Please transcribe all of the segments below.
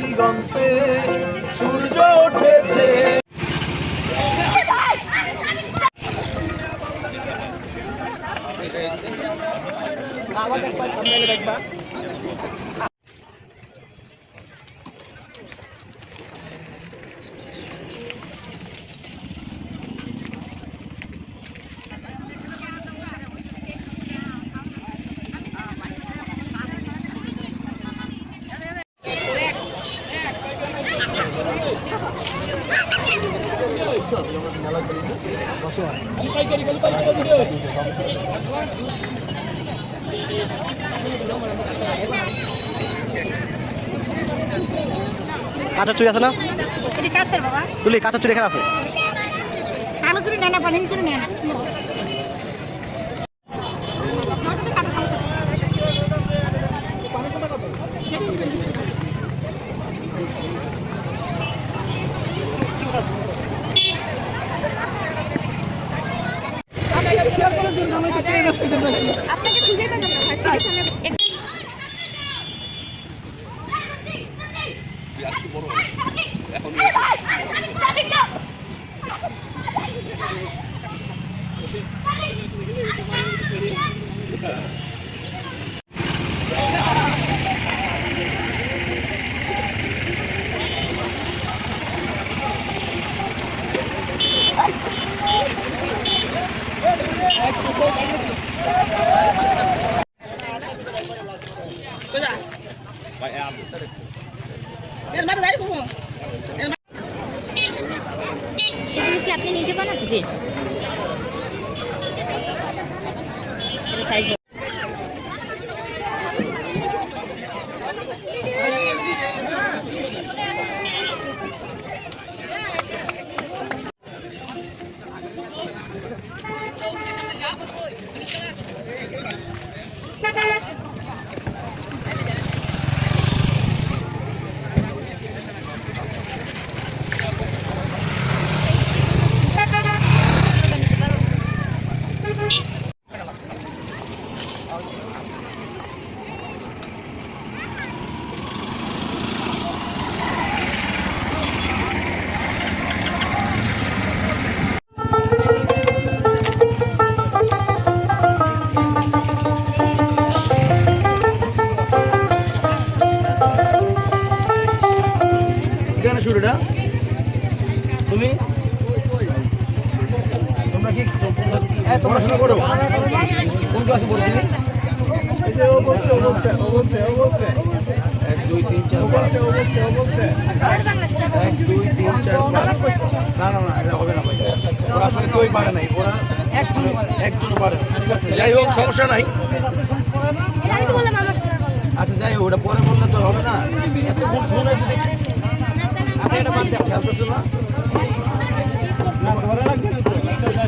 দিগন্তে সূর্য উঠেছে। কাঁচা চুরি আছে না? তুলি কাঁচা চুরি এখানে আছে? কালো চুরি নেয় না পানি চুরি না। আপনাকে আপনি নিজে বানান জি সাইজ কেন তুমি? তোমরা কি পড়াশোনা করো কোন ক্লাসে পড়ো তুমি? ও বলছে ও বলছে ও বলছে ও বলছে। এক দুই তিন চার ও বলছে ও বলছে ও বলছে। এক দুই তিন চার না না না এটা হবে না ভাই। ওরা আসলে কেউই পারে নাই। ওরা একজনও পারে যাই হোক সমস্যা নাই। আমি তো বললাম আমার শোনার কথা। না। আচ্ছা যাই হোক ওটা পরে বললে তো হবে না। শুনে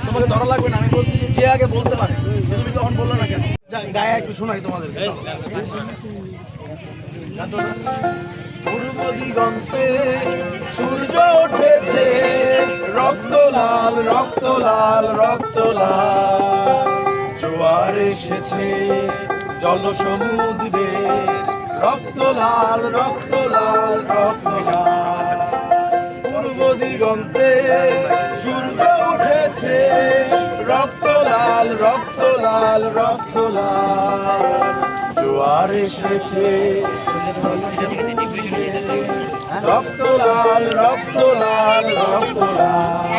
তোমাকে ধরা লাগবে না আমি বলছি যে যে আগে বলতে পারে। তুমি তখন বললে না কেন? গায়ে একটু শোনাই তোমাদের পূর্ব দিগন্তে সূর্য উঠেছে। রক্ত লাল রক্ত লাল রক্ত লাল। জোয়ার এসেছে জল সমুদ্রে। রক্ত লাল রক্ত লাল রক্ত লাল। দিগন্তে সূর্য উঠেছে। রক্ত লাল রক্ত লাল রক্ত লাল। জোয়ার এসেছে। রক্ত লাল রক্ত লাল রক্ত লাল।